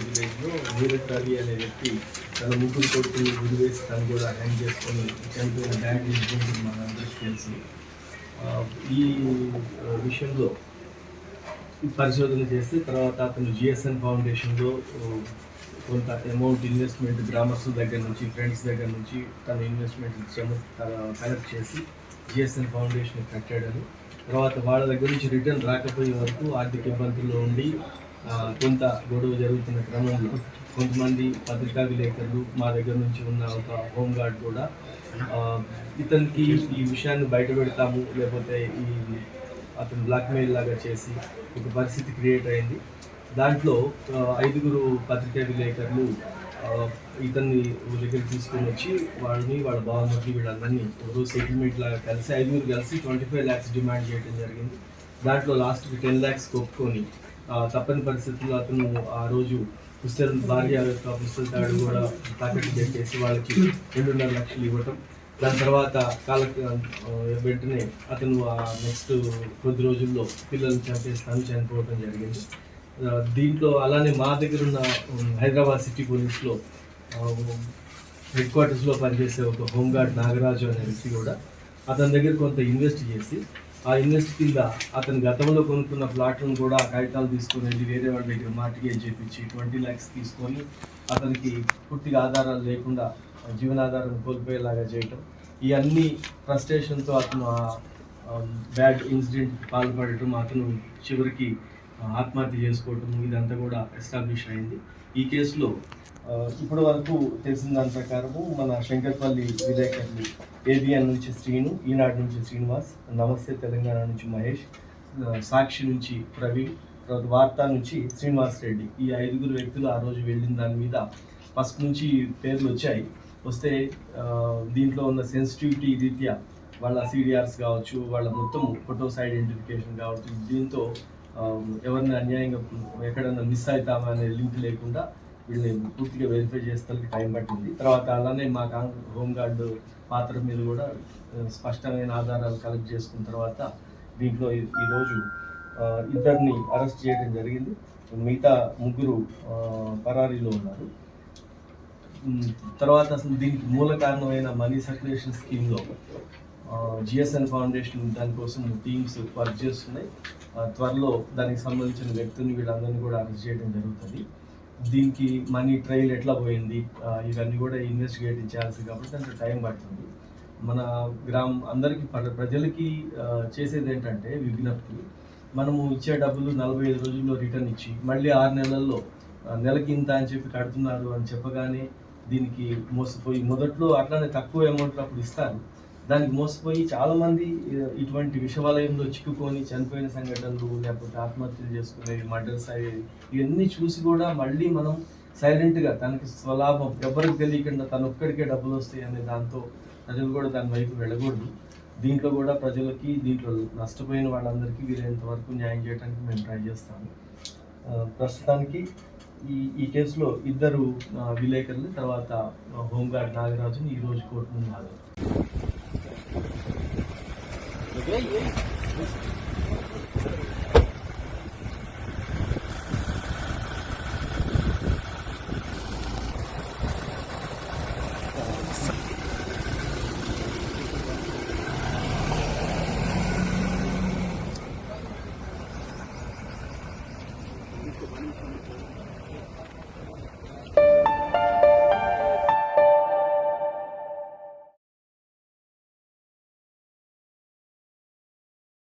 విలేజ్లో నీరజ్ రవి అనే వ్యక్తి తన ముగ్గురు కొడుకుని గురివేసి తను కూడా హ్యాంగ్ చేసుకొని చనిపోయిన బ్యాంక్ ఇన్సిడెంట్ మనందరికీ తెలిసి. ఈ విషయంలో పరిశోధన చేస్తే తర్వాత అతను జిఎస్ఎన్ ఫౌండేషన్లో కొంత అమౌంట్ ఇన్వెస్ట్మెంట్ గ్రామర్స్ దగ్గర నుంచి ఫ్రెండ్స్ దగ్గర నుంచి తన ఇన్వెస్ట్మెంట్ కలెక్ట్ చేసి జిఎస్ఎన్ ఫౌండేషన్ కట్టాడని. తర్వాత వాళ్ళ దగ్గర నుంచి రిటర్న్ రాకపోయే వరకు ఆర్థిక ఇబ్బందుల్లో ఉండి కొంత గొడవ జరుగుతున్న క్రమంలో కొంతమంది పత్రికా విలేకరులు మా దగ్గర నుంచి ఉన్న ఒక హోంగార్డ్ కూడా ఇతనికి ఈ విషయాన్ని బయట పెడతాము. లేకపోతే ఈ అతను బ్లాక్మెయిల్ లాగా చేసి ఒక పరిస్థితి క్రియేట్ అయింది. దాంట్లో ఐదుగురు పత్రికా విలేకరులు ఇతన్ని దగ్గర తీసుకొని వచ్చి వాళ్ళని వాళ్ళ బావమతి వీళ్ళందరినీ ఒక సెటిల్మెంట్ లాగా కలిసి ఐదుగురు కలిసి ట్వంటీ ఫైవ్ ల్యాక్స్ డిమాండ్ చేయడం జరిగింది. దాంట్లో లాస్ట్కి టెన్ ల్యాక్స్ ఒప్పుకొని తప్పని పరిస్థితుల్లో అతను ఆ రోజు పుస్తకం భార్య యొక్క పుస్తక తాడు కూడా తాకట్టు పెట్టేసి వాళ్ళకి రెండున్నర లక్షలు ఇవ్వటం. దాని తర్వాత కాల వెంటనే అతను ఆ నెక్స్ట్ కొద్ది రోజుల్లో పిల్లల్ని చంపేస్తాను చనిపోవడం జరిగింది. దీంట్లో అలానే మా దగ్గర ఉన్న హైదరాబాద్ సిటీ పోలీస్లో హెడ్ క్వార్టర్స్లో పనిచేసే ఒక హోంగార్డ్ నాగరాజు అనే వ్యక్తి కూడా అతని దగ్గర కొంత ఇన్వెస్ట్ చేసి ఆ ఇన్వెస్ట్ కింద అతను గతంలో కొనుక్కున్న ప్లాట్లను కూడా కాగితాలు తీసుకొని వెళ్ళి వేరే వాళ్ళ దగ్గర మార్టిగేజ్ చేపించి ట్వంటీ ల్యాక్స్ తీసుకొని అతనికి పూర్తిగా ఆధారాలు లేకుండా జీవనాధారం కోల్పోయేలాగా చేయటం ఈ అన్ని ఫ్రస్ట్రేషన్తో అతను ఆ బ్యాడ్ ఇన్సిడెంట్ పాల్పడటం అతను చివరికి ఆత్మహత్య చేసుకోవటం ఇదంతా కూడా ఎస్టాబ్లిష్ అయింది. ఈ కేసులో ఇప్పటి వరకు తెలిసిన దాని ప్రకారము మన శంకర్పల్లి విలేకరులు ఏబిఎన్ నుంచి శ్రీను ఈనాడు నుంచి శ్రీనివాస్ నమస్తే తెలంగాణ నుంచి మహేష్ సాక్షి నుంచి ప్రవీణ్ తర్వాత వార్త నుంచి శ్రీనివాస్ రెడ్డి. ఈ ఐదుగురు వ్యక్తులు ఆ రోజు వెళ్ళిన దాని మీద ఫస్ట్ నుంచి పేర్లు వచ్చాయి. వస్తే దీంట్లో ఉన్న సెన్సిటివిటీ రీత్యా వాళ్ళ సీడిఆర్స్ కావచ్చు వాళ్ళ మొత్తం ఫొటోస్ ఐడెంటిఫికేషన్ కావచ్చు దీంతో Um, ఎవరిని అన్యాయంగా ఎక్కడన్నా మిస్ అవుతామా అనే లింక్ లేకుండా వీళ్ళని పూర్తిగా వెరిఫై చేస్తానికి టైం పట్టింది. తర్వాత అలానే మా కాంగ్ హోంగార్డ్ పాత్ర మీద కూడా uh, స్పష్టమైన ఆధారాలు కలెక్ట్ చేసుకున్న తర్వాత దీంట్లో ఈరోజు uh, ఇద్దరిని అరెస్ట్ చేయడం జరిగింది. మిగతా ముగ్గురు uh, పరారీలో ఉన్నారు. తర్వాత అసలు దీనికి మూల కారణమైన మనీ సర్క్యులేషన్ స్కీమ్లో జిఎస్ఎన్ ఫౌండేషన్ దానికోసం టీమ్స్ వర్క్ చేస్తున్నాయి. త్వరలో దానికి సంబంధించిన వ్యక్తుల్ని వీళ్ళందరినీ కూడా అరెస్ట్ చేయడం జరుగుతుంది. దీనికి మనీ ట్రయల్ ఎట్లా పోయింది? ఇవన్నీ కూడా ఇన్వెస్టిగేట్ చేయాల్సి కాబట్టి దాంట్లో టైం పడుతుంది. మన గ్రామం అందరికీ ప్రజలకి చేసేది ఏంటంటే విజ్ఞప్తి. మనము ఇచ్చే డబ్బులు నలభై ఐదు రోజుల్లో రిటర్న్ ఇచ్చి మళ్ళీ ఆరు నెలల్లో నెలకి ఇంత అని చెప్పి కడుతున్నారు అని చెప్పగానే దీనికి మోసపోయి మొదట్లో అట్లానే తక్కువ అమౌంట్ అప్పుడు ఇస్తారు. దానికి మోసపోయి చాలామంది ఇటువంటి విషవాలయంలో చిక్కుకొని చనిపోయిన సంఘటనలు లేకపోతే ఆత్మహత్యలు చేసుకునేవి మర్డర్స్ అయ్యేవి ఇవన్నీ చూసి కూడా మళ్ళీ మనం సైలెంట్గా తనకి స్వలాభం ఎవరికి తెలియకుండా తన ఒక్కడికే డబ్బులు వస్తాయి అనే దాంతో ప్రజలు కూడా దాని వైపు వెళ్ళకూడదు. దీంట్లో కూడా ప్రజలకి దీంట్లో నష్టపోయిన వాళ్ళందరికీ వీలైనంత వరకు న్యాయం చేయడానికి మేము ట్రై చేస్తాము. ప్రస్తుతానికి ఈ ఈ కేసులో ఇద్దరు విలేకరులు తర్వాత హోంగార్డ్ నాగరాజుని ఈ రోజు కోర్టు ముందు హాజరు Ei, ei.